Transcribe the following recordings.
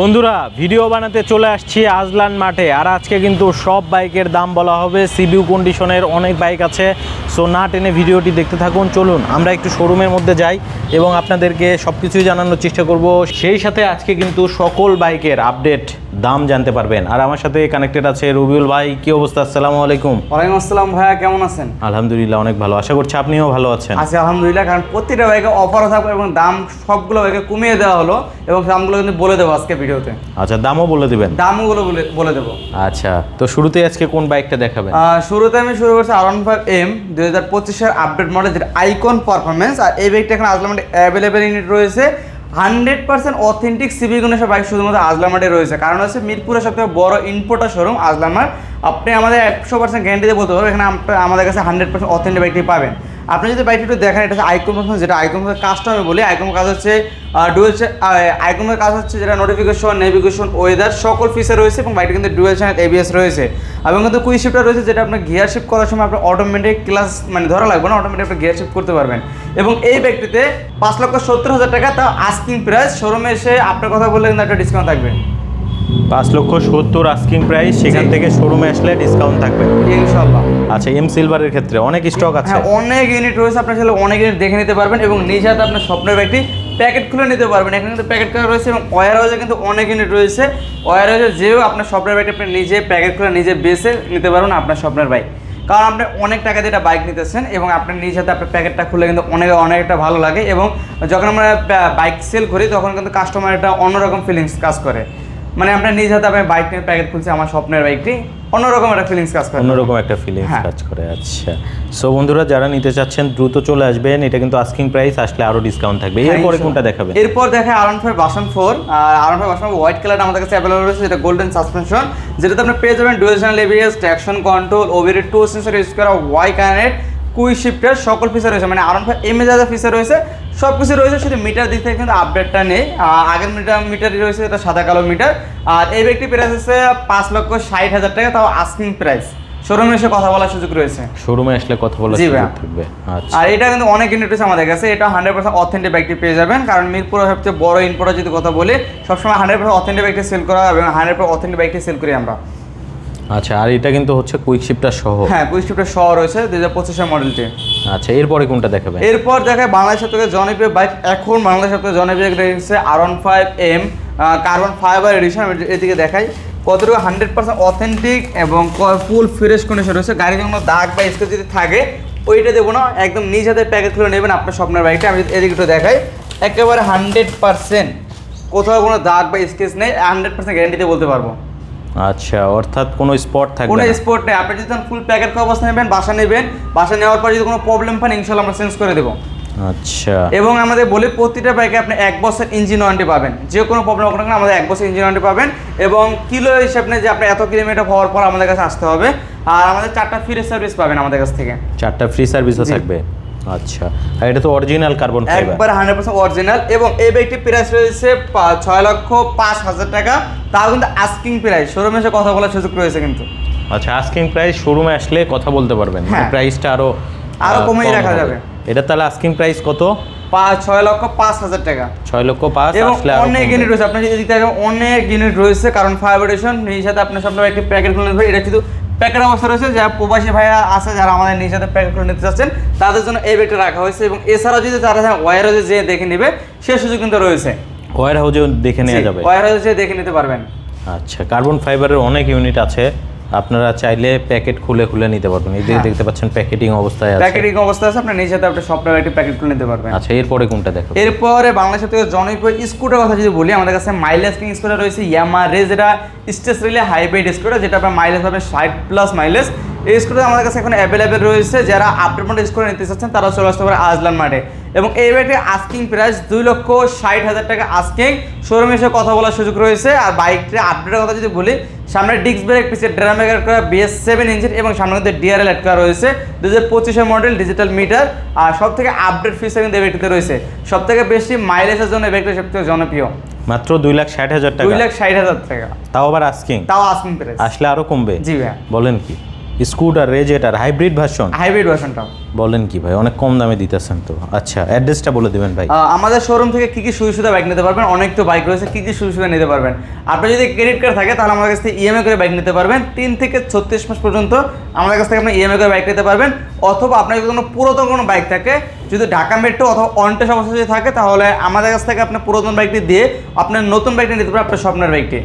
বন্ধুরা, ভিডিও বানাতে চলে আসছি আজলান মাঠে। আর আজকে কিন্তু সব বাইকের দাম বলা হবে। সিবিউ কন্ডিশনের অনেক বাইক আছে। সো না টেনে ভিডিওটি দেখতে থাকুন। চলুন, আমরা একটু শোরুমের মধ্যে যাই। এবং আপনাদেরকে সব কিছুই জানানোর চেষ্টা করব। সেই সাথে আজকে কিন্তু সকল বাইকের আপডেট দাম জানতে পারবেন। আর আমার সাথে কানেক্টেড আছে রবিউল ভাই কি অবস্থা? আসসালামু আলাইকুম। ওয়ালাইকুম আসসালাম ভাইয়া কেমন আছেন? আলহামদুলিল্লাহ অনেক ভালো। আশা করছি আপনিও ভালো আছেন। আছি আলহামদুলিল্লাহ কারণ প্রতিটা বাইকে অফারও থাকবে এবং দাম সবগুলো বাইকে কমিয়ে দেওয়া হলো এবং দামগুলো কিন্তু বলে দেবো আজকে ভিডিওতে। আচ্ছা দামও বলে দেবেন? দামগুলো বলে বলে দেবো। আচ্ছা তো শুরুতে আজকে কোন বাইকটা দেখাবেন? শুরুতে আমি শুরু করছি আর ওয়ান ফাইভ এম দুই হাজার পঁচিশের আপডেট মডেল যেটা আইকন পারফরমেন্স আর এই বাইকটা এখন আজলামাটে অ্যাভেলেবেল ইউনিট রয়েছে। হান্ড্রেড পার্সেন্ট অথেন্টিক সিবি গুণের বাইক শুধুমাত্র আজলামাটে রয়েছে। কারণ হচ্ছে মিরপুরের সবথেকে বড় ইম্পোর্টার শোরুম আজলামার। আপনি আমাদের একশো পার্সেন্ট গ্যারান্টিতে বলতে পারবেন এখানে আমাদের কাছে হান্ড্রেড পার্সেন্ট অথেন্টিক বাইকটি পাবেন। আপনি যদি বাইকটি একটু দেখেন, এটা আইকন পারফরমেন্স যেটা আইকন কাজটা আমি বলি আইকন কাজ হচ্ছে ডুয়েল আইকনের কাজ হচ্ছে যেটা নোটিফিকেশন নেভিগেশন ওয়েদার সকল ফিচার রয়েছে এবং বাইকটা কিন্তু ডুয়েল চ্যানেল এবিএস রয়েছে। এবং কিন্তু কুই শিফটার রয়েছে যেটা আপনার গিয়ার শিফট করার সময় আপনার অটোমেটিক ক্লাস মানে ধরা লাগবে না অটোমেটিক আপনি গিয়ার শিফট করতে পারবেন। এবং এই ব্যক্তিতে পাঁচ লক্ষ সত্তর হাজার টাকা তা আস্কিং প্রাইস শোরুমে এসে আপনার কথা বললে কিন্তু একটা ডিসকাউন্ট থাকবে। পাঁচ লক্ষ সত্তর আস্কিং প্রাইস সেখান থেকে শোরুমে আসলে ডিসকাউন্ট থাকবে। ইনশাল্লাহ। আচ্ছা এম সিলভারের ক্ষেত্রে অনেক স্টক আছে। হ্যাঁ অনেক ইউনিট রয়েছে আপনার ছেলে অনেক ইউনিট দেখে নিতে পারবেন এবং নিজ হাতে আপনার স্বপ্নের ব্যাগটি প্যাকেট খুলে নিতে পারবেন। এখানে কিন্তু প্যাকেট করা রয়েছে এবং ওয়ার হাউসে কিন্তু অনেক ইউনিট রয়েছে। ওয়ার হাউসে যেও আপনার স্বপ্নের ব্যাগটি আপনি নিজে প্যাকেট খুলে নিজে বেছে নিতে পারবেন আপনার স্বপ্নের বাইক কারণ আপনি অনেক টাকা দিয়ে একটা বাইক নিতেছেন এবং আপনার নিজ হাতে আপনার প্যাকেটটা খুলে কিন্তু অনেক অনেকটা ভালো লাগে এবং যখন আমরা বাইক সেল করি তখন কিন্তু কাস্টমার একটা অন্যরকম ফিলিংস কাজ করে। মানে আপনার নিজ হাতে আপনি বাইক নিয়ে প্যাকেট খুলছে আমার স্বপ্নের বাইকটি অন্যরকম একটা ফিলিংস কাজ করে। অন্যরকম একটা ফিলিংস হ্যাঁ। কাজ করে আচ্ছা। সো বন্ধুরা যারা নিতে চাচ্ছেন দ্রুত চলে আসবেন। এটা কিন্তু আস্কিং প্রাইস আসলে আরও ডিসকাউন্ট থাকবে। এরপরে কোনটা দেখাবেন? এরপর দেখে আরন ফাইভ বাসন ফোর আরন ফাইভ বাসন হোয়াইট কালার আমাদের কাছে অ্যাভেলেবল রয়েছে যেটা গোল্ডেন সাসপেনশন যেটাতে আপনি পেয়ে যাবেন dual channel ABS traction control OBD two sensor use করা ওয়াই কানেক্ট কুই শিফটের সকল ফিচার রয়েছে। মানে আরন ফাইভ এম এ যা যা ফিচার রয়েছে সব কিছু রয়েছে শুধু মিটার দিক থেকে কিন্তু আপডেটটা নেই। আগের মিটার মিটারই রয়েছে এটা সাদা কালো মিটার আর এই ব্যক্তি প্রাইস হচ্ছে পাঁচ লক্ষ ষাট হাজার টাকা তাও আস্কিং প্রাইস শোরুমে এসে কথা বলার সুযোগ রয়েছে। শোরুমে আসলে কথা বলার সুযোগ থাকবে। আচ্ছা। আর এটা কিন্তু অনেক ইউনিট রয়েছে আমাদের কাছে। এটা হান্ড্রেড পার্সেন্ট অথেন্টিক ব্যাগটি পেয়ে যাবেন। কারণ মিরপুরের সবচেয়ে বড় ইনপোর্টার যদি কথা বলি সবসময় হান্ড্রেড পার্সেন্ট অথেন্টিক ব্যাগটি সেল করা এবং হান্ড্রেড পার্সেন্ট অথেন্টিক ব্যাগটি সেল করি আমরা। আচ্ছা আর এটা কিন্তু হচ্ছে কুইক শিপটা সহ। হ্যাঁ কুইস্টিপটা সহ রয়েছে দুই হাজার পঁচিশের মডেলটি আচ্ছা এরপরে কোনটা দেখাবে? এরপর দেখায় বাংলাদেশের থেকে জনপ্রিয় বাইক এখন বাংলাদেশের থেকে জনপ্রিয় রয়েছে R one five M carbon fibre edition এদিকে দেখাই। কতটুকু হান্ড্রেড পার্সেন্ট অথেন্টিক এবং ফুল ফ্রেশ কন্ডিশন রয়েছে। গাড়ির কোনো দাগ বা স্কেচ যদি থাকে ওইটা দেবো না। একদম নিজ হাতে প্যাকেট খুলে নেবেন আপনার স্বপ্নের বাইকটা আমি এদিকে একটু দেখাই। একেবারে হান্ড্রেড পার্সেন্ট কোথাও কোনো দাগ বা স্কেচ নেই। হান্ড্রেড পার্সেন্ট গ্যারান্টিতে বলতে পারব। আচ্ছা অর্থাৎ কোনো স্পট থাকবে কোনো না। স্পোর্ট নেই। আপনি যদি ফুল প্যাকেট অবস্থা নেবেন বাসা নেবেন বাসা নেওয়ার পর যদি কোনো প্রবলেম পান ইনশাল্লাহ আমরা চেঞ্জ করে দেবো। আচ্ছা। এবং আমাদের বলি প্রতিটা বাইকে আপনি এক বছর ইঞ্জিন ওয়ারেন্টি পাবেন। যে কোনো প্রবলেম হোক না আমাদের এক বছর ইঞ্জিন ওয়ারেন্টি পাবেন। এবং কিলো হিসাব নেই যে আপনি এত কিলোমিটার হওয়ার পর আমাদের কাছে আসতে হবে। আর আমাদের চারটা ফ্রি সার্ভিস পাবেন আমাদের কাছ থেকে। চারটা ফ্রি সার্ভিসও থাকবে? আচ্ছা। আর এটা তো অরিজিনাল কার্বন ফাইবার একবার হান্ড্রেড পার্সেন্ট অরিজিনাল এবং এই বাইকটির প্রাইস রয়েছে ছয় লক্ষ পাঁচ হাজার টাকা। তাও কিন্তু আস্কিং প্রাইস শোরুমে এসে কথা বলার সুযোগ রয়েছে কিন্তু। আচ্ছা আস্কিং প্রাইস শোরুমে আসলে কথা বলতে পারবেন। হ্যাঁ। প্রাইসটা আরও আরও আহ, কমিয়ে রাখা যাবে। এটা তাহলে আস্কিং প্রাইস কত? পাঁচ ছয় লক্ষ পাঁচ হাজার টাকা। ছয় লক্ষ পাঁচ এবং আসলে অনেক। ইউনিট রয়েছে। আপনার যদি দেখেন অনেক ইউনিট রয়েছে। কারণ এডিশন এই সাথে আপনার সব একটি প্যাকেট খুলে নিতে এটা শুধু প্যাকেট অবস্থা রয়েছে। যারা প্রবাসী ভাইয়া আছে যারা আমাদের নিজের সাথে প্যাকেট করে নিতে চাচ্ছেন তাদের জন্য এই ব্যাগটা রাখা হয়েছে। এবং এছাড়াও যদি তারা হাউসে যে দেখে নেবে সে সুযোগ কিন্তু রয়েছে। ওয়ার হাউজেও দেখে নেওয়া যাবে। ওয়ার হাউসে দেখে নিতে পারবেন। আচ্ছা কার্বন ফাইবারের অনেক ইউনিট আছে। আপনারা চাইলে প্যাকেট খুলে খুলে নিতে পারবেন। এই দিকে হ্যাঁ। দেখতে পাচ্ছেন প্যাকেটিং অবস্থায় আছে। প্যাকেটিং অবস্থা আছে আপনার নিজের সাথে আপনি সফটওয়্যার একটি প্যাকেট খুলে নিতে পারবেন। আচ্ছা এরপরে কোনটা দেখো এরপরে বাংলাদেশের থেকে জনপ্রিয় স্কুটার কথা যদি বলি আমাদের কাছে মাইলেজ কিং স্কুটার রয়েছে ইয়ামা রে যেটা স্টেজ রিলে হাইব্রিড স্কুটার যেটা আপনার মাইলেজ হবে ষাট প্লাস মাইলেজ এই স্কুটার আমাদের কাছে এখন অ্যাভেলেবেল রয়েছে। যারা আপডেট মডেল স্কুটার নিতে চাচ্ছেন তারা চলে আসতে পারে আজলান মাঠে। এবং এই বাইকটি আস্কিং প্রাইস দুই লক্ষ ষাট হাজার টাকা আস্কিং শোরুমে এসে কথা বলার সুযোগ রয়েছে। আর বাইকটির আপডেটের কথা যদি বলি সামনে ডিস্ক ব্রেক পিছিয়ে ড্রাম ব্রেকার করা বিএস সেভেন ইঞ্জিন এবং সামনে কিন্তু ডিআরএল অ্যাড করা রয়েছে। দু হাজার পঁচিশের মডেল ডিজিটাল মিটার আর সব থেকে আপডেট ফিচার কিন্তু এই ব্যাগটিতে রয়েছে। সব থেকে বেশি মাইলেজের জন্য এই সব থেকে জনপ্রিয়। মাত্র দুই লাখ ষাট হাজার টাকা। দুই লাখ ষাট হাজার টাকা। তাও আবার আস্কিং তাও আস্কিং প্রাইস আসলে আরও কমবে? জি ভাইয়া। বলেন কি? স্কুটার রেজেটার হাইব্রিড ভার্সন? হাইব্রিড ভার্সনটা। বলেন কি ভাই অনেক কম দামে দিতেছেন তো। আচ্ছা অ্যাড্রেসটা বলে দিবেন ভাই। আমাদের শোরুম থেকে কি কি সুবিধা বাইক নিতে পারবেন? অনেক তো বাইক রয়েছে কি কি সুবিধা নিতে পারবেন? আপনার যদি ক্রেডিট কার্ড থাকে তাহলে আমাদের কাছ থেকে ইএমআই করে বাইক নিতে পারবেন। তিন থেকে ছত্রিশ মাস পর্যন্ত আমাদের কাছ থেকে আপনি ইএমআই করে বাইক নিতে পারবেন। অথবা আপনার যদি কোনো পুরাতন কোনো বাইক থাকে যদি ঢাকা মেট্রো অথবা অনটেস অবস্থা যদি থাকে তাহলে আমাদের কাছ থেকে আপনার পুরাতন বাইকটি দিয়ে আপনার নতুন বাইকটি নিতে পারবেন আপনার স্বপ্নের বাইকটি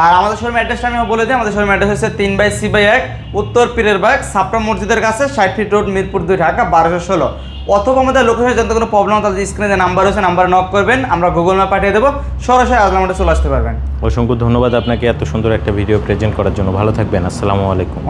আর আমাদের শোরুম অ্যাড্রেসটা আমি বলে দিই আমাদের শোরুম অ্যাড্রেস হচ্ছে তিন বাই সি বাই এক উত্তর পীরের বাগ সাপড়া মসজিদের কাছে ষাট ফিট রোড মিরপুর দুই ঢাকা বারোশো ষোলো। অথবা আমাদের লোকেশনে যত কোনো প্রবলেম তাদের স্ক্রিনে যে নাম্বার হয়েছে নাম্বার নক করবেন আমরা গুগল ম্যাপ পাঠিয়ে দেবো সরাসরি আজ আমাদের চলে আসতে পারবেন। অসংখ্য ধন্যবাদ আপনাকে এত সুন্দর একটা ভিডিও প্রেজেন্ট করার জন্য। ভালো থাকবেন আসসালামু আলাইকুম।